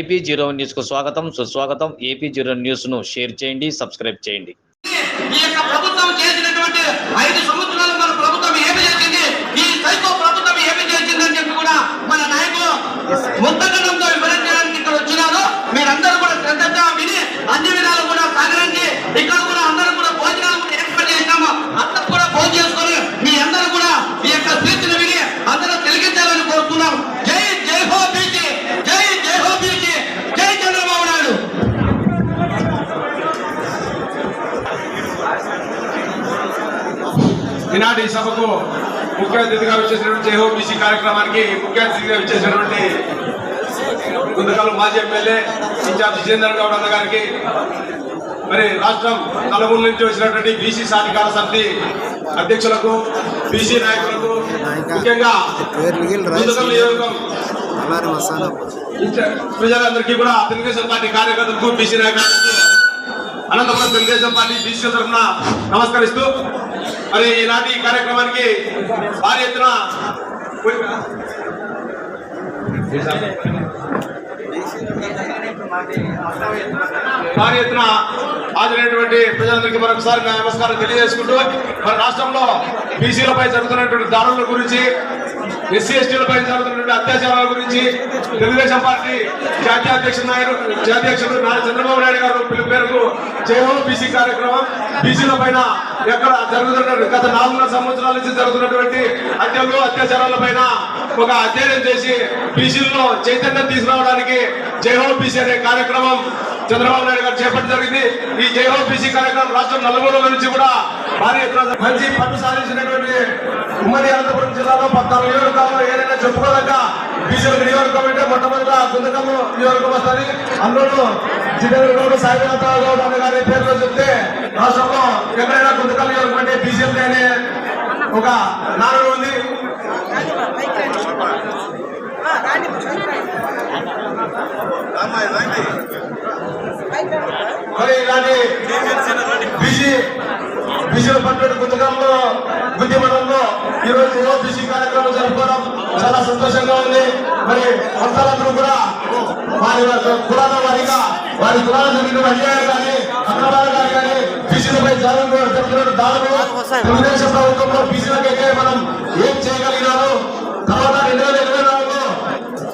AP zero న్యూస్కు స్వాగతం. సుస్వాగతం. ఏపీ జీరో న్యూస్ను షేర్ చేయండి సబ్స్క్రైబ్ చేయండి. ఈ యొక్క ప్రభుత్వం ఈనాటి సభకు ముఖ్య అతిథిగా వచ్చేసినటువంటి జయహో బీసీ కార్యక్రమానికి ముఖ్య అతిథిగా వచ్చేసినటువంటి గుంతకల్ మాజీ ఎమ్మెల్యే ఇన్ఛార్జ్ జితేందర్ గౌడ్ అన్న గారికి మరి రాష్ట్రం నలుమూల నుంచి వచ్చినటువంటి బీసీ సాధికార సమితి అధ్యక్షులకు బీసీ నాయకులకు ముఖ్యంగా ప్రజలందరికీ కూడా తెలుగుదేశం పార్టీ కార్యకర్తలకు బీసీ నాయకులకు అనంతపురం తెలుగుదేశం పార్టీ బీసీ తరఫున నమస్కరిస్తూ మరి ఈనాటి కార్యక్రమానికి భారీ ఎత్తున భారీ ఎత్తున హాజరైనటువంటి ప్రజలందరికీ మరొకసారి నమస్కారం తెలియజేసుకుంటూ మన రాష్ట్రంలో బీసీలపై జరుగుతున్నటువంటి దాడుల గురించి ఎస్సీ ఎస్టీలపై జరుగుతున్నటువంటి అత్యాచారాల గురించి తెలుగుదేశం పార్టీ జాతీయ అధ్యక్షుడు నాయుడు జాతీయ అధ్యక్షుడు నారా చంద్రబాబు నాయుడు గారు పిలుపు మేరకు జయహో బీసీ కార్యక్రమం. బీసీల పైన ఎక్కడ జరుగుతున్న గత నాలుగున్నర సంవత్సరాల నుంచి జరుగుతున్నటువంటి హత్యలు అత్యాచారాల పైన ఒక అధ్యయనం చేసి బీసీలలో చైతన్యం తీసుకురావడానికి జయహో బీసీ అనే కార్యక్రమం చంద్రబాబు నాయుడు గారు చేపట్టడం జరిగింది. ఈ జయహో బీసీ కార్యక్రమం రాష్ట్రం నలుమూలల నుంచి కూడా భారీ ఎత్తున మంచి పట్టు సాధించినటువంటి ఉమ్మడి అనంతపురం జిల్లాలో పద్నాలుగు నియోజకవర్గాల్లో ఏదైనా చెప్పుకోదగ్గ బీసీల నియోజకవర్గం అంటే మొట్టమొదట గుంతకమ్మ నియోజకవర్గం వస్తుంది. అందులో జిల్లాలో గౌడ్ సాయినాథ గౌడ్ గారి పేరులో చెప్తే రాష్ట్రంలో ఎక్కడైనా గుంతకల్ నియోజకవర్గం అంటే బీసీఎల్ అనే ఒక నానుడు ఉంది. మరి ఇలాంటి బీసీ బీసీల పట్టణ గుంతకంలో గుద్దిమడంలో ఈ రోజు ఏదో బీసీ కార్యక్రమం జరుపుకోవడం చాలా సంతోషంగా ఉంది. మరి భక్తులందరూ కూడా వారి కులాల వారిగా వారి కులాల జరిగిన అన్యాయం కానీ అక్రమాలు కానీ కానీ బీసీలపై జరుగుతున్న జరుగుతున్న దాడులు తెలుగుదేశం ప్రభుత్వంలో బీసీలకైతే మనం ఏం చేయగలిగినారు తర్వాత రెండు వేల ఇరవై నాలుగులో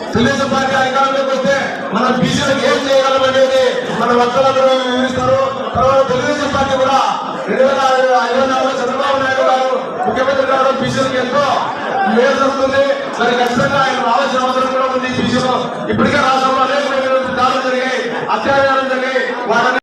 తెలుగుదేశం పార్టీ అధికారంలోకి వస్తే మనం బీసీలకు ఏం చేయగలం అనేది మన వక్తలందరూ వివరిస్తారు తర్వాత తెలుగుదేశం పార్టీ కూడా రెండు వేల ఇరవై నాలుగులో చంద్రబాబు నాయుడు గారు ముఖ్యమంత్రి కావడం బీసీలకు ఎంతో మేలు జరుగుతుంది. మరి ఖచ్చితంగా ఆయన రావాల్సిన అవసరం కూడా ఉంది. బీసీలో ఇప్పటికే రాష్ట్రంలో అనేక దాడులు జరిగాయి అత్యాచారం జరిగాయి. వాళ్ళని